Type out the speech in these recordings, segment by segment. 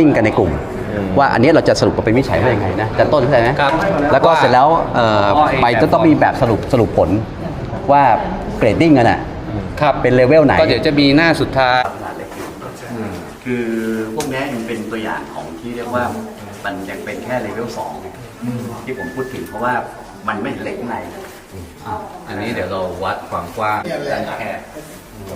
ติ้งกันในกลุ่ม ว่าอันนี้เราจะสรุปเป็นวิจัยว่ายังไงนะจะต้นเข้าใจไหมครับแล้วก็เสร็จแล้วเอ่อว่าไอ้ไปจะต้องมีแบบสรุปสรุปผลว่าเกรดดิ้งกันอะครับเป็นเลเวลไหน ก็เดี๋ยวจะมีหน้าสุดท้าย คือพวกนี้ยังเป็นตัวอย่างของที่เรียกว่ามันยังเป็นแค่เลเวลสองที่ผมพูดถึงเพราะว่ามันไม่เห็นเหล็กข้างใน อันนี้เดี๋ยวเราวัดความกว้างด้านแคบ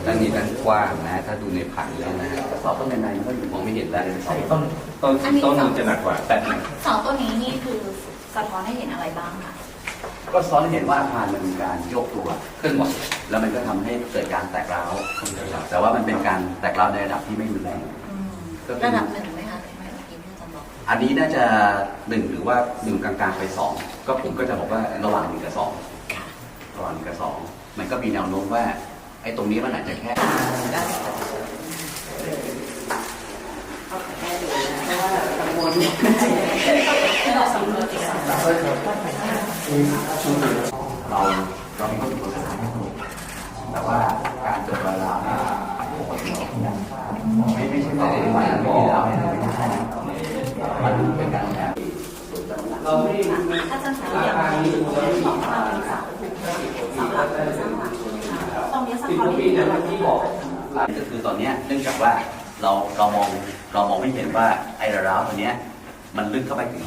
ด้านนี้ด้านกว้างนะ ถ้าดูในผังแล้วนะฮะสอบต้นในมันก็อยู่มองไม่เห็นแล้วต้นต้นอันนี้ต้นสองมันจะหนักกว่าแต่หนักเสาต้นนี้นี่คือสะท้อนให้เห็นอะไรบ้างคะก็ซ้อนให้เห็นว่าอาคารมันมีการโยกตัวขึ้นหมดแล้วมันก็ทำให้เกิดการแตกร้าวแต่ว่ามันเป็นการแตกร้าวในระดับที่ไม่รุนแรงอืมก็คือระดับหนึ่งไหมคะไม่เมื่อกี้ที่อาจารย์บอกอันนี้น่าจะหนึ่งหรือว่าหนึ่งกลางๆไปสองก็ผมก็จะบอกว่าระหว่างหนึ่งกับสองค่ะระหว่างหนึ่งกับสองมันก็มีแนวโน้มว่า ไอ้ตรงนี้มันอาจจะแค่เราเรามีข้อมูลสถานที่แต่ว่าการจดรายละเนี่ยปกติไม่ไม่ใช่ต้องเป็นวันที่แล้วเนี่ยไม่ใช่นะมันเป็นการแบบส่วนจังหวะ ถ้าอาจารย์สาวอย่างนี้บอกว่าเป็นเสาเสาหลักเป็นเสาหลักใช่ไหมคะตรงนี้ สะท้อนให้เห็นอะไรบ้างก็คือตอนนี้เนื่องจากว่าเราเรามองเรามองไม่เห็นว่าไอ้ระร้าวตัวเนี้ยมันลึกเข้าไปถึง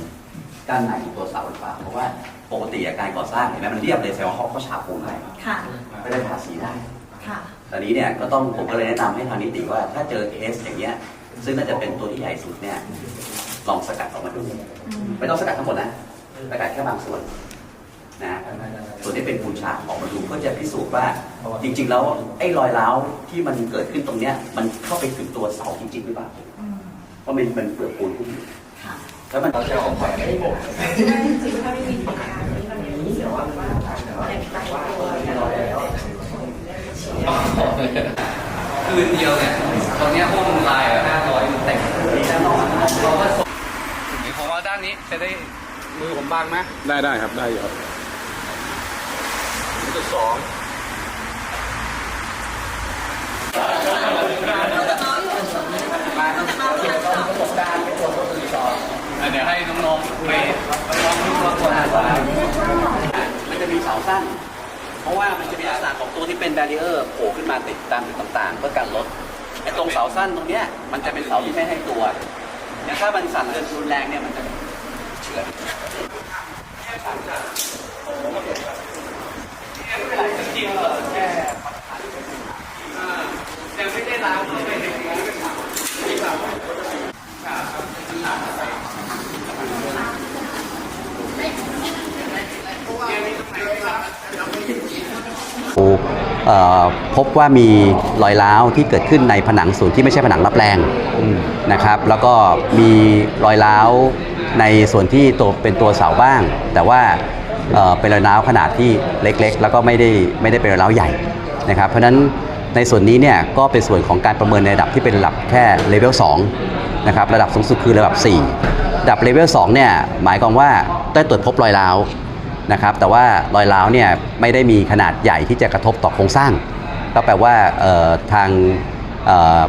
ด้านในของตัวเสาหรือเปล่าเพราะว่าปกติการก่อสร้างเห็นไหมมันเรียบเลยแสดงว่าเขาเขาฉาบปูนให้ค่ะไม่ได้ทาสีได้ค่ะตอนนี้เนี่ยก็ต้องผมก็เลยแนะนำให้ทางนิติว่า ถ้าเจอเคสอย่างเงี้ยซึ่งน่าจะเป็นตัวที่ใหญ่สุดเนี่ยลองสกัดออกมาดูไม่ต้องสกัดทั้งหมดนะสกัดแค่บางส่วน นะส่วนที่เป็นปูนฉาบออกมาดูเพื่อจะพิสูจน์ว่าจริง ๆ แล้วไอ้รอยร้าวที่มันเกิดขึ้นตรงเนี้ย มันเข้าไปถึงตัวเสาจริงๆหรือเปล่าอืมเพราะมันเป็นเปลือกปูนขึ้นอยู่ค่ะแล้วมันจริงๆถ้าไม่มีเหตุการณ์นี้มันมีเสียว่าว่าแต่งตั้งตัวแล้วคืนเดียวเนี่ยตอนเนี้ยห้องลายห้าร้อยแต่งเราก็ส่งผมว่าด้านนี้จะได้มือผมบางไหมได้ได้ครับได้ อยู่ครับจุดสองเดี๋ยวให้น้องๆไปลองดูว่าคนอ่านว่ามันจะมีเสาสั้น เพราะว่ามันจะมีลักษณะของตัวที่เป็นแบรีเออร์โผล่ขึ้นมาติดตามจุดต่างๆ เพื่อกันลดไอ้ตรงเสาสั้นตรงเนี้ยมันจะเป็นเสาที่ไม่ให้ตัวเนี่ยถ้ามันสั่นเกินรุนแรงเนี่ยมันจะเฉือนเอ่อ พบว่ามีรอยร้าวที่เกิดขึ้นในผนังส่วนที่ไม่ใช่ผนังรับแรงนะครับ แล้วก็มีรอยร้าวในส่วนที่ตัวเป็นตัวเสาบ้าง แต่ว่า เป็นรอยร้าวขนาดที่เล็กๆ แล้วก็ไม่ได้ไม่ได้เป็นรอยร้าวใหญ่นะครับเพราะฉะนั้นในส่วนนี้เนี่ยก็เป็นส่วนของการประเมินในระดับที่เป็นระดับแค่เลเวล2นะครับระดับสูงสุดคือระดับ 4 ระดับเลเวล2เนี่ยหมายความว่าได้ตรวจพบรอยร้าวนะครับแต่ว่ารอยร้าวเนี่ยไม่ได้มีขนาดใหญ่ที่จะกระทบต่อโครงสร้าง ก็แปลว่าทาง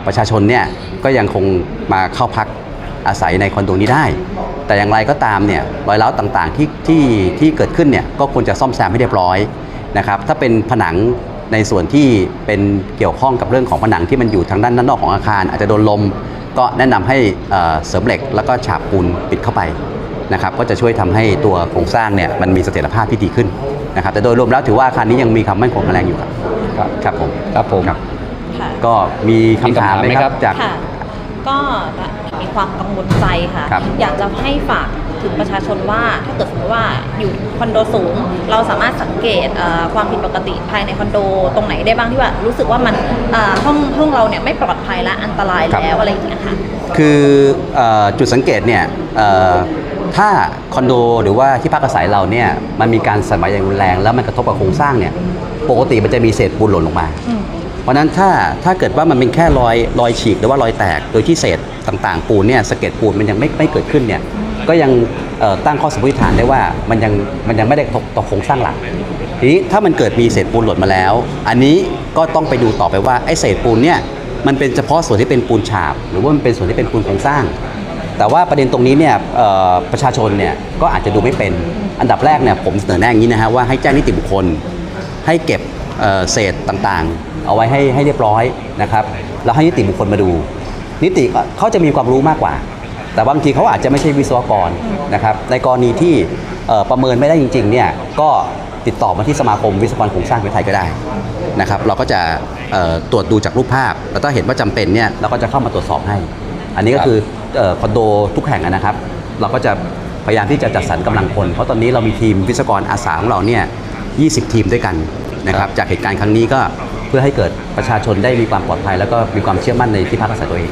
ประชาชนเนี่ยก็ยังคงมาเข้าพัก อาศัยในคอนโดนี้ได้ แต่อย่างไรก็ตามเนี่ยรอยร้าวต่างๆที่ที่ที่เกิดขึ้นเนี่ยก็ควรจะซ่อมแซมให้เรียบร้อยนะครับถ้าเป็นผนังในส่วนที่เป็นเกี่ยวข้องกับเรื่องของผนังที่มันอยู่ทางด้านด้านนอกของอาคาร อาจจะโดนลม ก็แนะนำให้เอ่อเสริมเหล็กแล้วก็ฉาบปูนปิดเข้าไปนะครับก็จะช่วยทำให้ตัวโครงสร้างเนี่ยมันมีเสถียรภาพที่ดีขึ้นนะครับแต่โดยรวมแล้วถือว่าอาคารนี้ยังมีความมั่นคงแข็งแรงอยู่ครับครับครับผมครับผมครับค่ะก็มีคำถามไหมมีคำถามไหมคครัรับบจากค่ะก็ มีความกังวลใจค่ะ ครับ อยากจะให้ฝากถึงประชาชนว่าถ้าเกิดสมมติว่าอยู่คอนโดสูง เราสามารถสังเกตเอ่อความผิดปกติภายในคอนโดตรงไหนได้บ้างที่ว่ารู้สึกว่ามันเอ่อห้องห้องเราเนี่ยไม่ปลอดภัยและอันตรายแล้วอะไรอย่างเงี้ยค่ะ คือเอ่อจุดสังเกตเนี่ยเอ่อถ้าคอนโดหรือว่าที่พักอาศัยเราเนี่ยมันมีการสั่นไหวอย่างรุนแรงแล้วมันกระทบกับโครงสร้างเนี่ยปกติมันจะมีเศษปูนหล่นลงมา อืมเพ ราะนั้นถ้าถ้าเกิดว่ามันเป็นแค่รอยรอยฉีกหรือว่ารอยแตกโดยที่เศษต่างๆ ปูนเนี่ยสะเก็ดปูนมันยังไม่ไม่เกิดขึ้นเนี่ยก็ยังตั้งข้อสมมติฐานได้ว่ามันยังมันยังไม่ได้กระทบต่อโครงสร้างหลักทีนี้ถ้ามันเกิดมีเศษปูนหล่นมาแล้ว อันนี้ก็ต้องไปดูต่อไปว่าไอ้เศษปูนเนี่ยมันเป็นเฉพาะส่วนที่เป็นปูนฉาบ หรือว่ามันเป็นส่วนที่เป็นปูนโครงสร้าง แต่ว่าประเด็นตรงนี้เนี่ยประชาชนเนี่ยก็อาจจะดูไม่เป็นอันดับแรกเนี่ยผมเสนอแนะอย่างนี้นะฮะว่าให้แจ้งนิติบุคคล ให้เก็บเอ่อเศษต่างๆ เอาไว้ให้ให้เรียบร้อยนะครับแล้วให้นิติบุคคลมาดู นิติเขาจะมีความรู้มากกว่า แต่บางทีเขาอาจจะไม่ใช่วิศวกรนะครับในกรณีที่ประเมินไม่ได้จริงๆเนี่ยก็ติดต่อมาที่สมาคมวิศวกรโครงสร้างประเทศไทยก็ได้นะครับเราก็จะตรวจดูจากรูปภาพ แล้วถ้าเห็นว่าจำเป็นเนี่ยเราก็จะเข้ามาตรวจสอบให้ อันนี้ก็คือคอนโดทุกแห่งนะครับ เราก็จะพยายามที่จะจัดสรรกำลังคน เพราะตอนนี้เรามีทีมวิศวกรอาสาของเราเนี่ย 20 ทีมด้วยกันนะครับ จากเหตุการณ์ครั้งนี้ก็ เพื่อให้เกิดประชาชนได้มีความปลอดภัย แล้วก็มีความเชื่อมั่นในที่พักอาศัยตัวเอง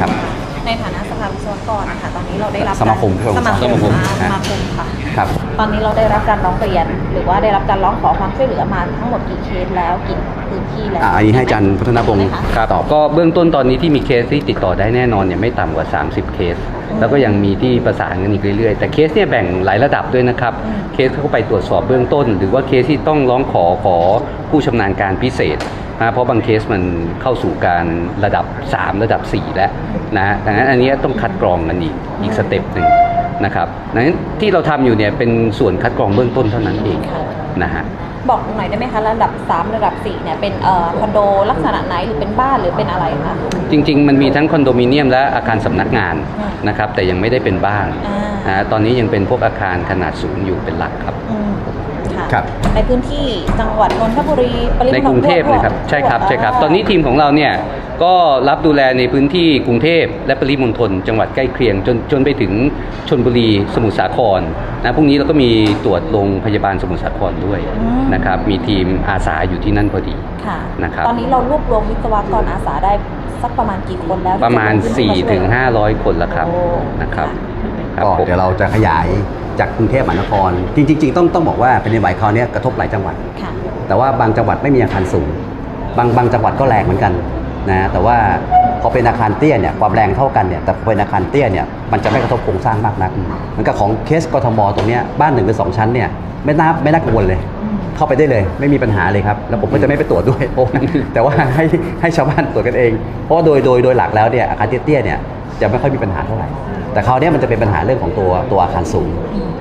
ครับในฐานะสภาวิศวกรนะคะตอนนี้เราได้รับสมาคมสมาคมสมาคมสมาคมค่ะครับตอนนี้เราได้รับการร้องเรียน หรือว่าได้รับการร้องขอความช่วยเหลือมาทั้งหมดกี่เคสแล้วกี่พื้นที่แล้วอ่าอันนี้ให้อาจารย์พัฒนพงศ์ใช่ไหมคะครับก็เบื้องต้นตอนนี้ที่มีเคสที่ติดต่อได้แน่นอนเนี่ยไม่ต่ำกว่า 30 เคส แล้วก็ยังมีที่ประสานกันอีกเรื่อยๆ แต่เคสเนี่ยแบ่งหลายระดับด้วยนะครับ เคสเข้าไปตรวจสอบเบื้องต้น หรือว่าเคสที่ต้องร้องขอขอผู้ชำนาญการพิเศษนะเพราะบางเคสมันเข้าสู่การระดับ 3 ระดับ 4 แล้วนะฮะดังนั้นอันนี้ต้องคัดกรองกันอีกอีกสเต็ปหนึ่งนะครับดังนั้นที่เราทำอยู่เนี่ยเป็นส่วนคัดกรองเบื้องต้นเท่านั้นเองนะฮะ บอกหน่อยได้ไหมคะระดับ 3 ระดับ4เนี่ยเป็นเอ่อคอนโดลักษณะไหนหรือเป็นบ้านหรือเป็นอะไรคะ จริง ๆ มันมีทั้งคอนโดมิเนียมและอาคารสำนักงานอืมนะครับแต่ยังไม่ได้เป็นบ้านอ่านนะฮะตอนนี้ยังเป็นพวกอาคารขนาดสูงอยู่เป็นหลักครับ อืม ค่ะครับในพื้นที่จังหวัดนนทบุรีปริมณฑลในกรุงเทพนะครับทั่วใช่ครับใช่ครับาตอนนี้ทีมของเราเนี่ยก็รับดูแลในพื้นที่กรุงเทพและปริมณฑลจังหวัดใกล้เคียงจนจนไปถึงชนบุรีสมุทรสาครนะพรุ่งนี้เราก็มีตรวจโรงพยาบาลสมุทรสาครด้วยนะครับมีทีมอาสาอยู่ที่นั่นพอดีค่ะนะครับตอนนี้เรารวบรวมวิศวกรอาสาได้สักประมาณกี่คนแล้วที่ประมาณจลงพื้นที่4ถึงช่วย500 คนแล้วครับโอ้นะครับ ครับก็ผม เดี๋ยวเราจะขยายจากกรุงเทพมหานคร จริง ๆ ต้องต้องบอกว่าเป็นในไหวคราวเนี้ยกระทบหลายจังหวัด ค่ะ แต่ว่าบางจังหวัดไม่มีอาคารสูง บางบางจังหวัดก็แรงเหมือนกันนะแต่ว่าพอเป็นอาคารเตี้ยเนี่ยความแรงเท่ากันเนี่ยแต่พอเป็นอาคารเตี้ยเนี่ยมันจะไม่กระทบโครงสร้างมากนักเหมือนกับของเคสกทมตรงเนี้ยบ้านหนึ่งหรือสองชั้นเนี่ยไม่น่าไม่น่ากังวลเลย เข้าไปได้เลย ไม่มีปัญหาเลยครับ แล้วผมก็จะไม่ไปตรวจด้วยเพราะว่าแต่ว่าให้ให้ชาวบ้านตรวจกันเอง เพราะว่าโดยโดยโดยหลักแล้วเนี่ยอาคารเตี้ยๆเนี่ย จะไม่ค่อยมีปัญหาเท่าไหร่ แต่คราวเนี้ยมันจะเป็นปัญหาเรื่องของตัวตัวอาคารสูง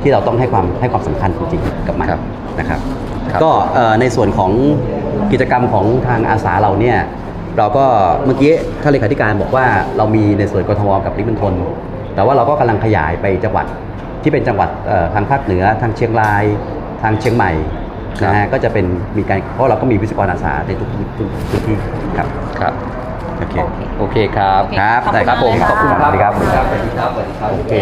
ที่เราต้องให้ความให้ความสำคัญจริงๆกับมันครับนะครับครับก็เอ่อในส่วนของกิจกรรมของทางอาสาเราเนี่ยเราก็เมื่อกี้ท่านเลขาธิการบอกว่าเรามีในส่วนกทมกับปริมณฑลแต่ว่าเราก็กำลังขยายไปจังหวัดที่เป็นจังหวัดเอ่อทางภาคเหนือทางเชียงราย ทางเชียงใหม่นะฮะก็จะเป็นมีการเพราะเราก็มีวิศวกรอาสาในทุกทุกทุกที่ครับครับโอเค โอเคครับ ครับขอบคุณได้ครับผมมากเลยขอบคุณค่ะครับสวัสดีครับสวัสดีครับสวัสดีครับ โอเค